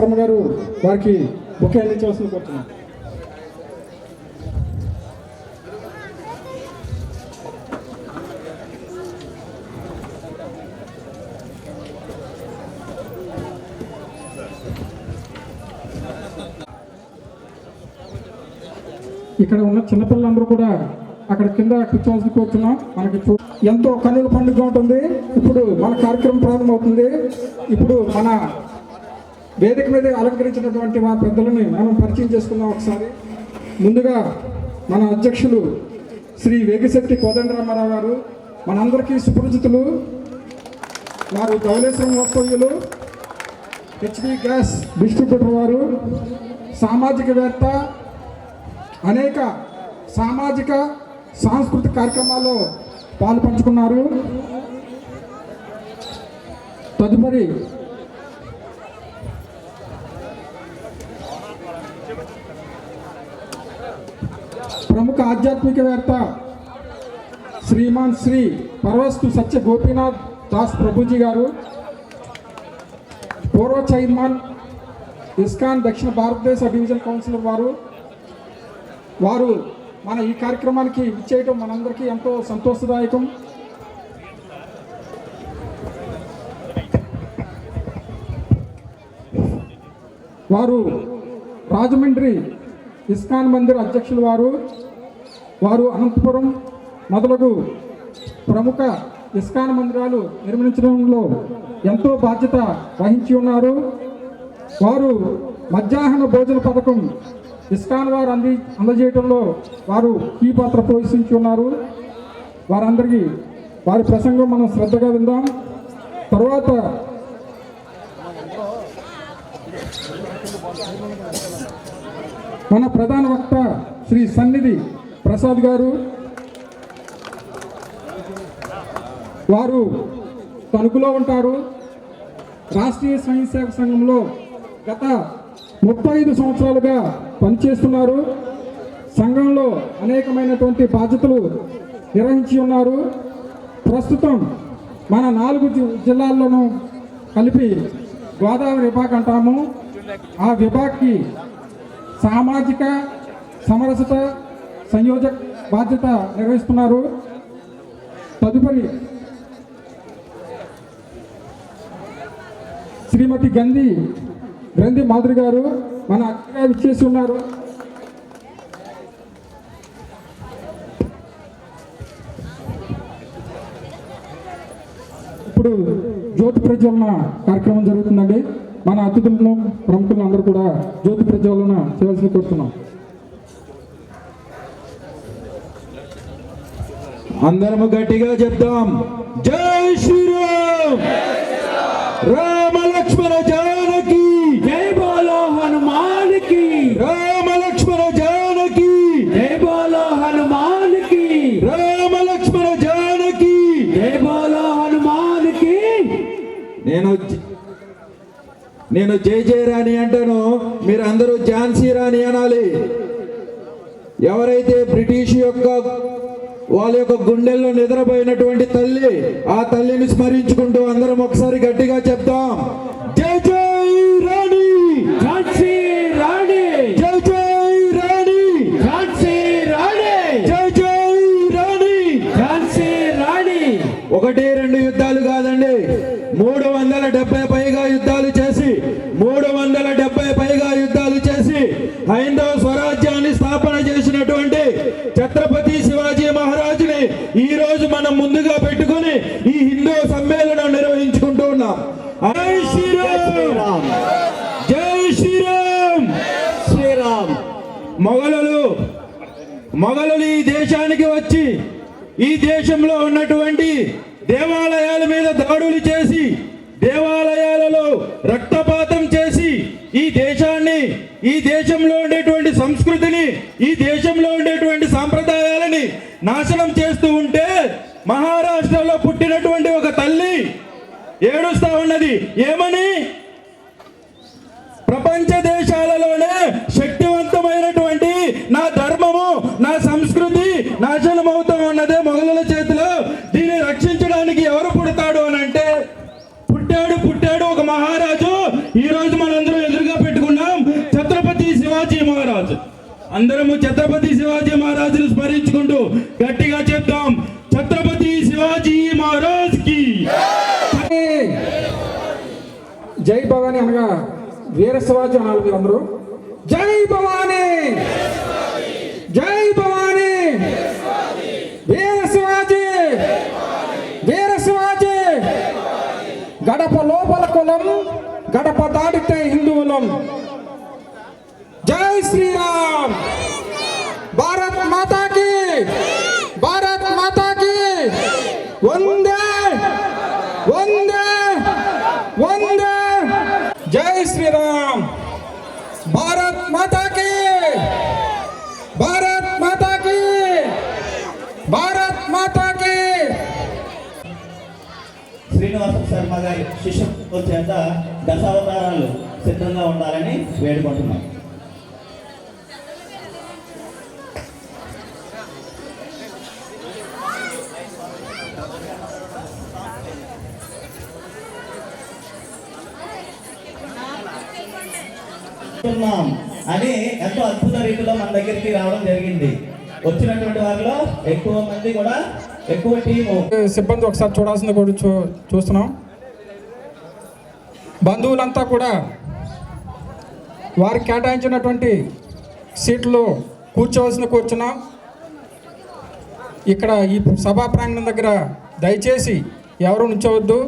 బౌడిపాటి శర్మ గారు వారికి బుకే అందించవలసింది కోరుతున్నాం. ఇక్కడ ఉన్న చిన్నపిల్లలందరూ కూడా అక్కడ కింద కూర్చోవలసి కూర్చున్నాం మనకి చూ- ఎంతో కన్నుల పండుగ ఉంటుంది. ఇప్పుడు మన కార్యక్రమం ప్రారంభమవుతుంది. ఇప్పుడు మన వేదిక మీద అలంకరించినటువంటి మా పెద్దలని మనం పరిచయం చేసుకుందాం ఒకసారి. ముందుగా మన అధ్యక్షులు శ్రీ వేగిశెట్టి కోదండరామారావు గారు మనందరికీ సుపరిచితులు వారు ధవలేశ్వరం వస్తువులు హెచ్పి గ్యాస్ డిస్ట్రిబ్యూటర్ వారు సామాజికవేత్త అనేక సామాజిక సాంస్కృతిక కార్యక్రమాల్లో పాలు పంచుకున్నారు. తదుపరి ప్రముఖ ఆధ్యాత్మికవేత్త శ్రీమాన్ శ్రీ పర్వస్తు సత్య గోపీనాథ్ దాస్ ప్రభుజీ గారు పూర్వ చైర్మన్ ఇస్కాన్ దక్షిణ భారతదేశ డివిజన్ కౌన్సిలర్ వారు వారు మన ఈ కార్యక్రమానికి ఇచ్చేయటం మనందరికీ ఎంతో సంతోషదాయకం. వారు రాజమండ్రి ఇస్కాన్ మందిర్ అధ్యక్షులు వారు వారు అనంతపురం మొదలగు ప్రముఖ ఇస్కాన్ మందిరాలు నిర్మించడంలో ఎంతో బాధ్యత వహించి ఉన్నారు. వారు మధ్యాహ్న భోజన పథకం ఇస్కాన్ వారు అంది అందజేయడంలో వారు కీ పాత్ర పోషించి ఉన్నారు. వారందరికీ వారి ప్రసంగం మనం శ్రద్ధగా విందాం. తర్వాత మన ప్రధాన వక్త శ్రీ సన్నిధి ప్రసాద్ గారు వారు తణుకులో ఉంటారు. రాష్ట్రీయ స్వయం సేవక సంఘంలో గత ముప్పై ఐదు సంవత్సరాలుగా పనిచేస్తున్నారు. సంఘంలో అనేకమైనటువంటి బాధ్యతలు నిర్వహించి ఉన్నారు. ప్రస్తుతం మన నాలుగు జిల్లాల్లోనూ కలిపి గోదావరి విభాగ్ అంటాము. ఆ విభాగ్కి సామాజిక సమరసత సంయోజక బాధ్యత నిర్వహిస్తున్నారు. తదుపరి శ్రీమతి గంధి గ్రంథి మాధురి గారు మన అక్కగా ఇచ్చేసి ఉన్నారు. ఇప్పుడు జ్యోతి ప్రజ్వలన కార్యక్రమం జరుగుతుందండి. మన అతిథులను ప్రముఖులను అందరూ కూడా జ్యోతి ప్రజ్వలన చేయాల్సి కోరుతున్నాం. అందరము గట్టిగా చెప్దాం. జై శ్రీరామ్. రామ లక్ష్మణ జానకి. జై బోలో హనుమాన్కి రామ లక్ష్మణ జానకి. జై బోలో హనుమాన్కి రామ లక్ష్మణ జానకి. జై బోలో హనుమాన్కి నేను నేను జై జయ రాణి అంటాను. మీరు అందరూ ఝాన్సీ రాణి అనాలి. ఎవరైతే బ్రిటిష్ యొక్క వాళ్ళ యొక్క గుండెల్లో నిద్రపోయినటువంటి తల్లి ఆ తల్లిని స్మరించుకుంటూ అందరం ఒకసారి గట్టిగా చెప్తాం. జై జై రాణి! ఝాన్సీ రాణి! జై జై రాణి! ఝాన్సీ రాణి! జై జై రాణి! ఝాన్సీ రాణి! ఒకటి రెండు యుద్ధాలు కాదండి మూడు వందల డెబ్బై పైగా యుద్ధాలు చేసి మూడు వందల డెబ్బై పైగా యుద్ధాలు చేసి హైందవ స్వరాజ్యాన్ని స్థాపన చేసినటువంటి ఛత్రపతి శివాజీ మహారాజుని ఈ రోజు ముందుగా పెట్టుకొని ఈ హిందూ సమ్మేళనం నిర్వహించుకుంటూ ఉన్నాం. జై శ్రీరామ్! జై శ్రీరామ్! శ్రీరామ్! మొఘలులు మొఘలులు ఈ దేశానికి వచ్చి ఈ దేశంలో ఉన్నటువంటి దేవాలయాల మీద దాడులు చేసి దేవాలయాలలో రక్తపాతం చేసి ఈ దేశాన్ని ఈ దేశంలో ఉండేటువంటి సంస్కృతిని ఈ దేశంలో ఉండేటువంటి సాంప్రదాయాలని నాశనం చేస్తూ మహారాష్ట్రలో పుట్టినటువంటి ఒక తల్లి ఏడుస్తా ఉన్నది. ఏమని? ప్రపంచ దేశాలలోనే శక్తివంతమైనటువంటి నా ధర్మము నా సంస్కృతి నాశనం ఉన్నదే మొదల చేతిలో. దీన్ని రక్షించడానికి ఎవరు పుడతాడు అని అంటే పుట్టాడు పుట్టాడు ఒక మహారాజు. ఈ రోజు మనందరం ఎదురుగా పెట్టుకున్నాం ఛత్రపతి శివాజీ మహారాజు. అందరము ఛత్రపతి శివాజీ మహారాజును స్మరించుకుంటూ గట్టిగా చెప్తాం ఛత్రపతి శివాజీ మహారాజ్కి జై భవానీ అనగా వీర శివాజీ అనాలి మీరు అందరూ జై భవానీ జై భవానీ వీర శివాజీ వీర శివాజీ గడప లోపల కులం గడప దాటితే హిందువులం జై శ్రీరామ్ భారత్ మాతాకి భారత్ మాతాకి వందే వందే వందే జై శ్రీరామ్ భారత్ మాతాకి భారత్ మాతాకి భారత్ మాతాకి శ్రీనివాస శర్మ గారి శిష్యుల చేత దశావతారాలు సిద్ధంగా ఉండాలని వేడుకుంటున్నాం. అని ఎంతో అద్భుత రీతిలో మన దగ్గరికి రావడం జరిగింది. వచ్చినటువంటి వారిలో ఎక్కువ మంది కూడా ఎక్కువ టీము సిబ్బంది ఒకసారి చూడాల్సింది కూడా చూ చూస్తున్నాం. బంధువులంతా కూడా వారికి కేటాయించినటువంటి సీట్లో కూర్చోవలసిన కూర్చున్నాం. ఇక్కడ ఈ సభా ప్రాంగణం దగ్గర దయచేసి ఎవరు ఉంచవద్దు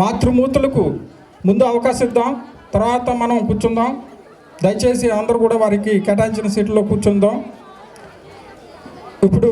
మాతృమూర్తులకు ముందు అవకాశం ఇద్దాం. తర్వాత మనం కూర్చుందాం. దయచేసి అందరూ కూడా వారికి కేటాయించిన సీట్లో కూర్చుందాం. ఇప్పుడు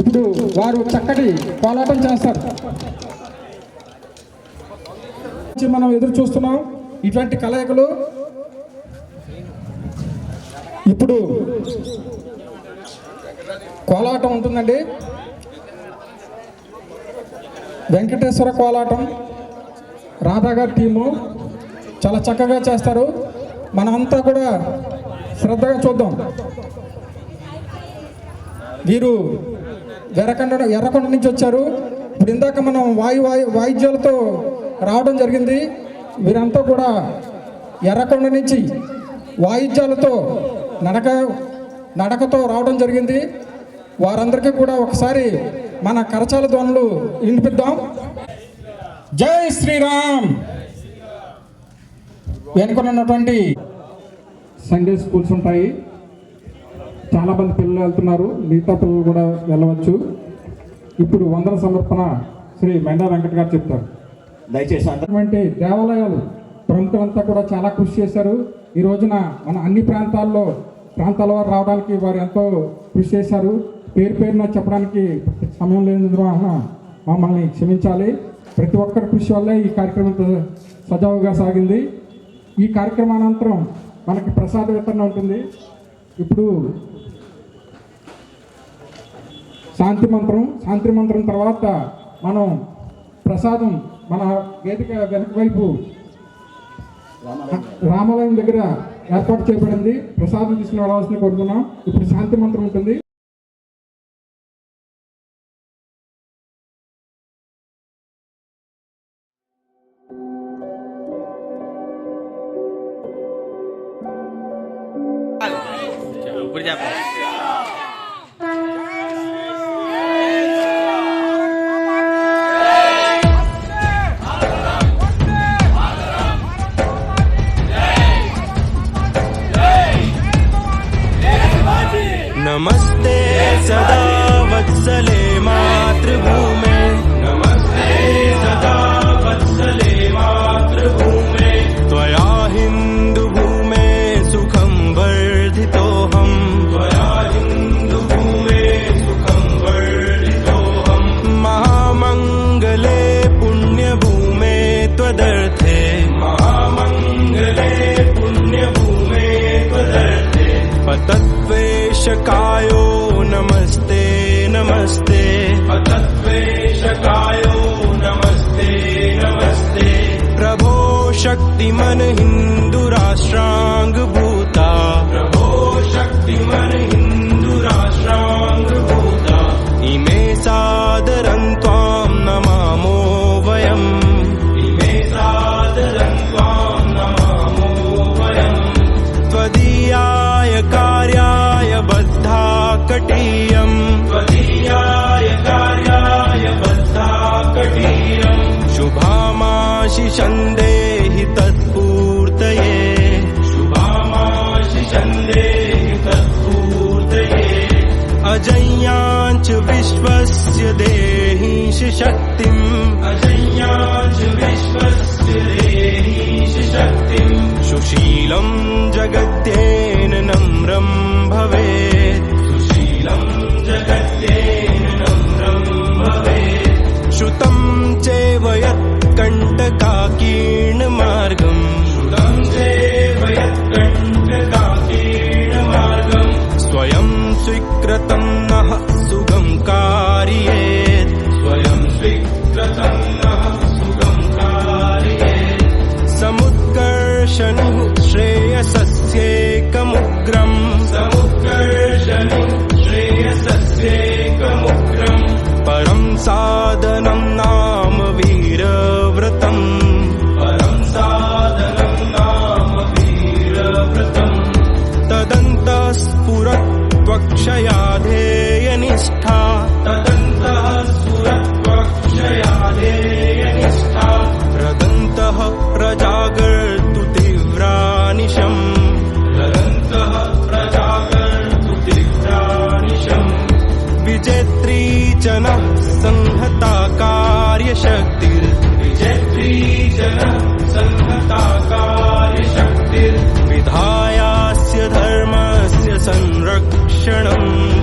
ఇప్పుడు వారు చక్కటి పోరాటం చేస్తారు. మనం ఎదురు చూస్తున్నాం ఇటువంటి కలయికలు. ఇప్పుడు కోలాటం ఉంటుందండి. వెంకటేశ్వర కోలాటం రాధాగారి టీము చాలా చక్కగా చేస్తారు. మనమంతా కూడా శ్రద్ధగా చూద్దాం. వీరు ఎర్రకొండ ఎర్రకొండ నుంచి వచ్చారు. ఇప్పుడు ఇందాక మనం వాయు వాయు వాయిద్యాలతో రావడం జరిగింది. వీరంతా కూడా ఎర్రకొండ నుంచి వాయిద్యాలతో నడక నడకతో రావడం జరిగింది. వారందరికీ కూడా ఒకసారి మన కరచాల ధ్వనులు వినిపిద్దాం. జై శ్రీరామ్! వెనుకనున్నటువంటి సండే స్కూల్స్ ఉంటాయి. చాలా మంది పిల్లలు వెళ్తున్నారు. మిగతా పిల్లలు కూడా వెళ్ళవచ్చు. ఇప్పుడు వందన సమర్పణ శ్రీ మెండా వెంకట్ గారు చెప్తారు. దయచేసి అందరూ అటువంటి దేవాలయాలు ప్రముఖులంతా కూడా చాలా కృషి చేశారు. ఈ రోజున మన అన్ని ప్రాంతాల్లో ప్రాంతాల వారు రావడానికి వారు ఎంతో కృషి చేశారు. పేరు పేరున చెప్పడానికి సమయం లేనందువలన మమ్మల్ని క్షమించాలి. ప్రతి ఒక్కరి కృషి వల్లే ఈ కార్యక్రమం సజావుగా సాగింది. ఈ కార్యక్రమానంతరం మనకి ప్రసాద వితరణ ఉంటుంది. ఇప్పుడు శాంతి మంత్రం శాంతి మంత్రం తర్వాత మనం ప్రసాదం మన వేదిక వెనక వైపు రామాలయం. దగ్గర ఏర్పాటు చేయబడింది. ప్రసాదం తీసుకుని వెళ్ళవలసిన కోరుతున్నాం. ఇప్పుడు శాంతి మంత్రం ఉంటుంది. más. शकायो नमस्ते नमस्ते। अतत्वे शकायो नमस्ते नमस्ते प्रभो शक्तिमनहिन् शुभामाशिषन्देहि तत्पूर्तये। शुभामाशिषन्देहि तत्पूर्तये। अजय्याञ्च विश्वस्य देहीश शक्तिम् अजय्याञ्च विश्वस्य देहीश शक्तिम् सुशीलम् जगत्येन नम्रम् भवेत्। सुशीलम् जगत्येन नम्रम् भवेत्। श्रुतम् चैव fuck you. क्षयाधेयनिष्ठा तदन्तः सुरत्वक्षयाधेयनिष्ठा। रदन्तः प्रजागर्तु तीव्रानिशम्। रदन्तः प्रजागर्तु तीव्रानिशम्। विजेत्री च नः संहता कार्यशक्ति ക്ഷണം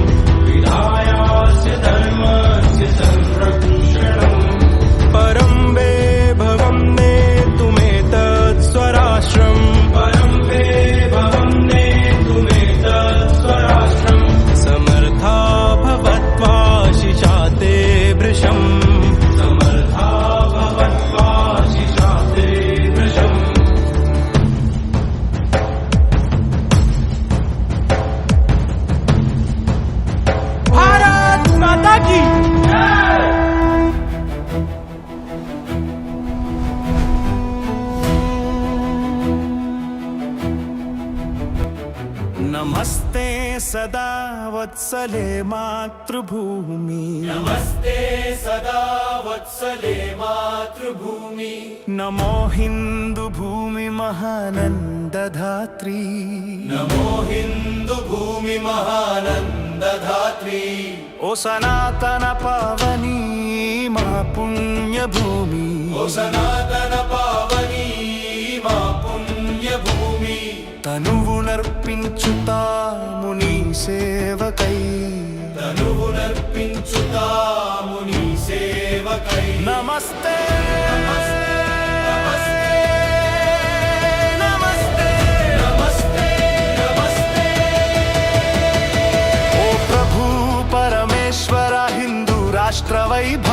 सदा वत्सले मातृभूमि नमस्ते सदा वत्सले मातृभूमि नमो हिन्दुभूमि महानन्दधात्री नमो हिन्दुभूमि महानन्दधात्री ओ सनातन पावनी मा पुण्यभूमि ओ सनातन తనువునర్పించుతాముని సేవకై. తనువునర్పించుతాముని సేవకై. నమస్తే. నమస్తే. నమస్తే. నమస్తే. నమస్తే రాష్ట్ర వైభవ